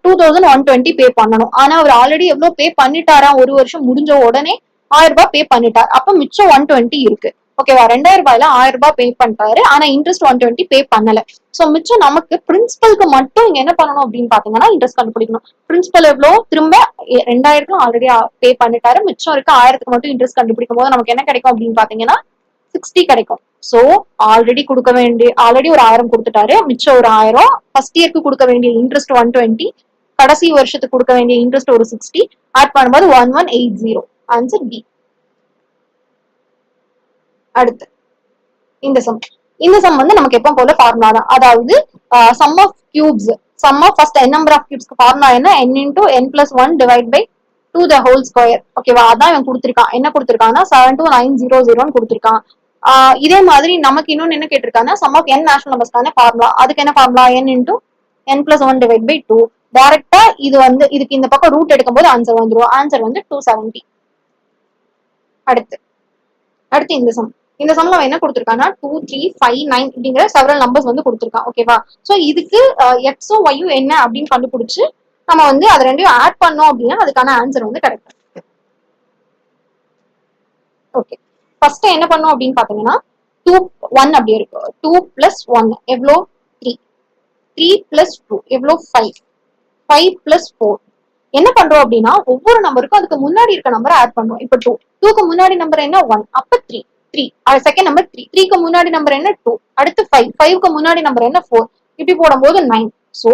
two thousand one twenty pay பண்ணணும். ஆனா அவர் ஆல்ரெடி எவ்வளவு பே பண்ணிட்டாரா ஒரு வருஷம் முடிஞ்ச உடனே ஆயிரம் ரூபாய் பே பண்ணிட்டார். அப்ப மிச்சம் ஒன் டுவெண்ட்டி இருக்கு. ஓகேவா ரெண்டாயிரம் ரூபாயில ஆயிரம் ரூபாய் பே பண்ணிட்டாரு ஆனா இன்ட்ரெஸ்ட் ஒன் டுவெண்ட்டி பே பண்ணல. சோ மிச்சம் நமக்கு பிரின்சிபலுக்கு மட்டும் இங்க என்ன பண்ணணும் அப்படின்னு பாத்தீங்கன்னா இன்ட்ரெஸ்ட் கண்டுபிடிக்கணும். பிரின்சிபல் எவ்வளவு திரும்ப ரெண்டாயிரத்துக்கும் ஆல்ரெடி பே பண்ணிட்டாரு. மிச்சம் இருக்க ஆயிரத்துக்கு மட்டும் இன்ட்ரெஸ்ட் கண்டுபிடிக்கும் போது நமக்கு என்ன கிடைக்கும் அப்படின்னு பாத்தீங்கன்னா சிக்ஸ்டி கிடைக்கும். சோ ஆல்ரெடி கொடுக்க வேண்டிய ஆல்ரெடி ஒரு ஆயிரம் கொடுத்துட்டாரு. மிச்சம் ஒரு ஆயிரம் ஃபர்ஸ்ட் இயர்க்கு கொடுக்க வேண்டிய இன்ட்ரெஸ்ட் ஒன் டுவெண்ட்டி கடைசி வருஷத்துக்கு கொடுக்க வேண்டிய இன்ட்ரெஸ்ட் ஒரு சிக்ஸ்டி ஆட் பண்ணும்போது one one eight zero answer B அடுத்து இந்த சம் இந்த சம் வந்து நமக்கு எப்போ போல ஃபார்முலா தான். அதாவது sum of cubes sum of first N number of கியூப்ஸ்க்கு formula என்ன? N into N plus one divide by two the whole square ஓகேவா அதான் இவன் கொடுத்துருக்கான். என்ன கொடுத்துருக்கான்னா? செவன் டூ நைன் ஜீரோ ஜீரோன்னு கொடுத்துருக்கான். இதே மாதிரி நமக்கு இன்னொன்னு என்ன கேட்டிருக்காங்க சம் ஆஃப் என் நேஷனல் நம்பர்ஸ்க்கான ஃபார்முலா அதுக்கு என்ன formula N into N plus one divide by two டேரக்டா இது வந்து இதுக்கு இந்த பக்கம் ரூட் எடுக்கும் போது ஆன்சர் வந்துடும் ஆன்சர் வந்து டூ செவன்டி அடுத்து. அடுத்து இந்த சம் இந்த சம்ல அவன் என்ன கொடுத்துருக்கான்னா டூ த்ரீ ஃபைவ் நைன் அப்படிங்கிற செவரல் நம்பர்ஸ் வந்து கொடுத்துருக்கான். ஓகேவா ஸோ இதுக்கு எக்ஸும் ஒய்யும் என்ன அப்படின்னு கண்டுபிடிச்சு நம்ம வந்து அது ரெண்டையும் ஆட் பண்ணோம் அப்படின்னா அதுக்கான ஆன்சர் வந்து கிடைக்கும். ஓகே ஃபர்ஸ்ட் என்ன பண்ணோம் அப்படின்னு பாத்தீங்கன்னா டூ ஒன் அப்படி இருக்கு டூ பிளஸ் ஒன் எவ்வளோ? த்ரீ த்ரீ பிளஸ் டூ எவ்வளோ? ஃபைவ் ஃபைவ் பிளஸ் ஃபோர் என்ன பண்றோம் அப்படின்னா ஒவ்வொரு நம்பருக்கும் அதுக்கு முன்னாடி இருக்க நம்பரை ஆட் பண்றோம். இப்போ டூ டூக்கு முன்னாடி நம்பர் என்ன? ஒன் அப்ப three three second number three த்ரீக்கு முன்னாடி நம்பர் என்ன? டூ அடுத்து ஃபைவ் ஃபைவ்க்கு முன்னாடி நம்பர் என்ன? ஃபோர் இப்படி போடும்போது நைன் சோ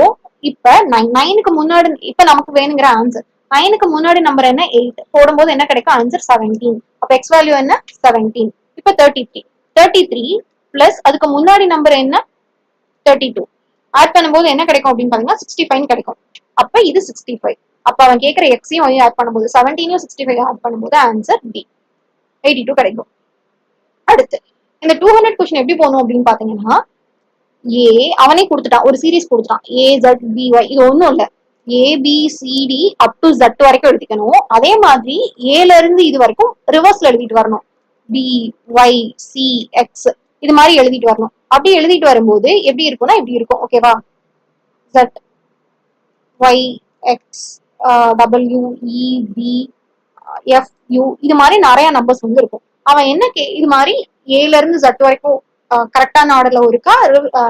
இப்ப நைன் நைனுக்கு முன்னாடி இப்ப நமக்கு வேணுங்கிற ஆன்சர் நைனுக்கு முன்னாடி நம்பர் என்ன? எயிட் போடும்போது என்ன கிடைக்கும்? ஆன்சர் செவன்டீன் அப்ப எக்ஸ் வேல்யூ என்ன? செவன்டீன் இப்ப thirty three thirty three plus அதுக்கு முன்னாடி நம்பர் என்ன? தேர்ட்டி டூ ஆட் பண்ணும்போது என்ன கிடைக்கும் அப்படின்னு பாத்தீங்கன்னா சிக்ஸ்டி ஃபைவ் கிடைக்கும். அப்ப இது சிக்ஸ்டி ஃபைவ் அப்ப அவன் கேட்கிற எக்ஸையும் ஒய் ஆட் பண்ணும்போது செவன்டீனையும் சிக்ஸ்டி ஃபைவ் ஆட் பண்ணும்போது ஆன்சர் டி எயிட்டி டூ கிடைக்கும். அடுத்து இந்த டூ ஹண்ட்ரட் கொஸ்டின் எப்படி போகணும் அப்படின்னு பாத்தீங்கன்னா ஏ அவனே கொடுத்துட்டான். ஒரு சீரீஸ் கொடுத்துட்டான். ஏ ஜட் பி ஒய் இது ஒன்றும் இல்லை. ஏபிசிடி அப் டு ஜட் வரைக்கும் எழுதிக்கணும் அதே மாதிரி ஏல இருந்து இது வரைக்கும் ரிவர்ஸ்ல எழுதிட்டு வரணும். பி ஒய் சி எக்ஸ் இது மாதிரி எழுதிட்டு வரணும். அப்படி எழுதிட்டு வரும்போது எப்படி இருக்கும்னா இப்படி இருக்கும். ஓகேவா Z Y X W F U இது மாதிரி நிறைய நம்பர்ஸ் வந்து இருக்கும். அவன் என்ன கே இது மாதிரி ஏல இருந்து ஜட் வரைக்கும் கரெக்டான ஆர்டர்ல இருக்கா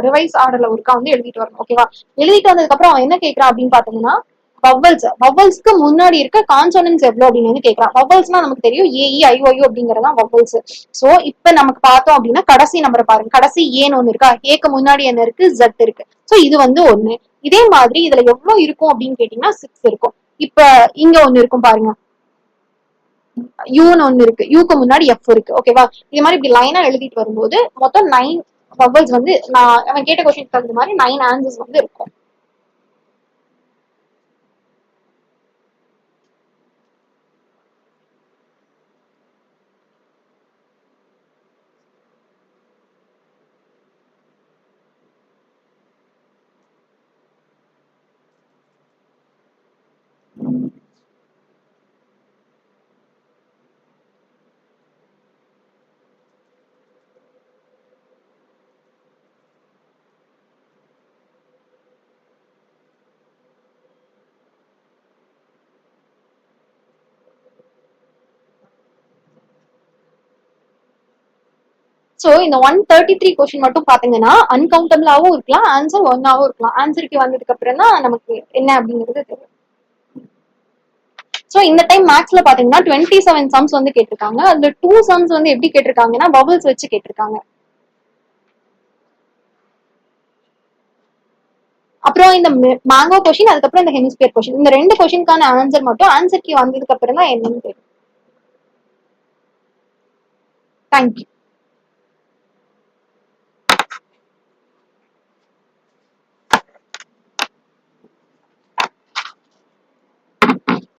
ரிவைஸ் ஆர்டர்ல இருக்கா வந்து எழுதிட்டு வரணும் ஓகேவா எழுதிட்டு வந்ததுக்கு அப்புறம் அவன் என்ன கேட்கறான் அப்படின்னு பாத்தீங்கன்னா வவ்வல்ஸ் வவ்வல்ஸ்க்கு முன்னாடி இருக்க கான்சோனன்ஸ் எவ்வளவு அப்படின்னு வந்து கேட்கறான் வவ்வல்ஸ்னா நமக்கு தெரியும் A E I O U e, அப்படிங்கறதா வவ்வல்ஸ் சோ இப்ப நமக்கு பார்த்தோம் அப்படின்னா கடைசி நம்பரை பாருங்க. கடைசி ஏன்னு ஒண்ணு இருக்கா? ஏக்கு முன்னாடி என்ன இருக்கு? ஜட் இருக்கு. சோ இது வந்து ஒண்ணு. இதே மாதிரி இதுல எவ்வளவு இருக்கும் அப்படின்னு கேட்டீங்கன்னா சிக்ஸ் இருக்கும். இப்ப இங்க ஒண்ணு இருக்கும் பாருங்க. யூன்னு ஒண்ணு இருக்கு. யூக்கு முன்னாடி எஃப் இருக்கு. ஓகேவா இது மாதிரி இப்படி லைனா எழுதிட்டு வரும்போது மொத்தம் நைன் பபிள்ஸ் வந்து நான் அவன் கேட்ட கொஸ்டின் தகுந்த மாதிரி நைன் ஆன்சர்ஸ் வந்து இருக்கும். சோ இந்த ஒன் தேர்ட்டி த்ரீ கொஸ்டின் மட்டும் பாத்தீங்கன்னா அன்கவுண்டபிளாவும் இருக்கலாம் ஆன்சர் ஒன்னாவும் இருக்கலாம். ஆன்சருக்கு வந்ததுக்கு அப்புறம் தான் நமக்கு என்ன அப்படிங்கிறது தெரியும். சோ இந்த டைம் மேக்ஸ்ல பாத்தீங்கன்னா டுவெண்ட்டி செவன் சம்ஸ் வந்து கேட்டிருக்காங்க. அதுல டூ சம்ஸ் வந்து எப்படி கேட்டிருக்காங்கன்னா பபுள்ஸ் வச்சு கேட்டிருக்காங்க. அப்புறம் இந்த மேங்கோ கொஷின் அதுக்கப்புறம் இந்த ஹெமிஸ்பியர் கொஷின் இந்த ரெண்டு கொஷினுக்கான ஆன்சர் மட்டும் ஆன்சர் கீ வந்ததுக்கு அப்புறம் தான் என்னன்னு தெரியும். தேங்க்யூ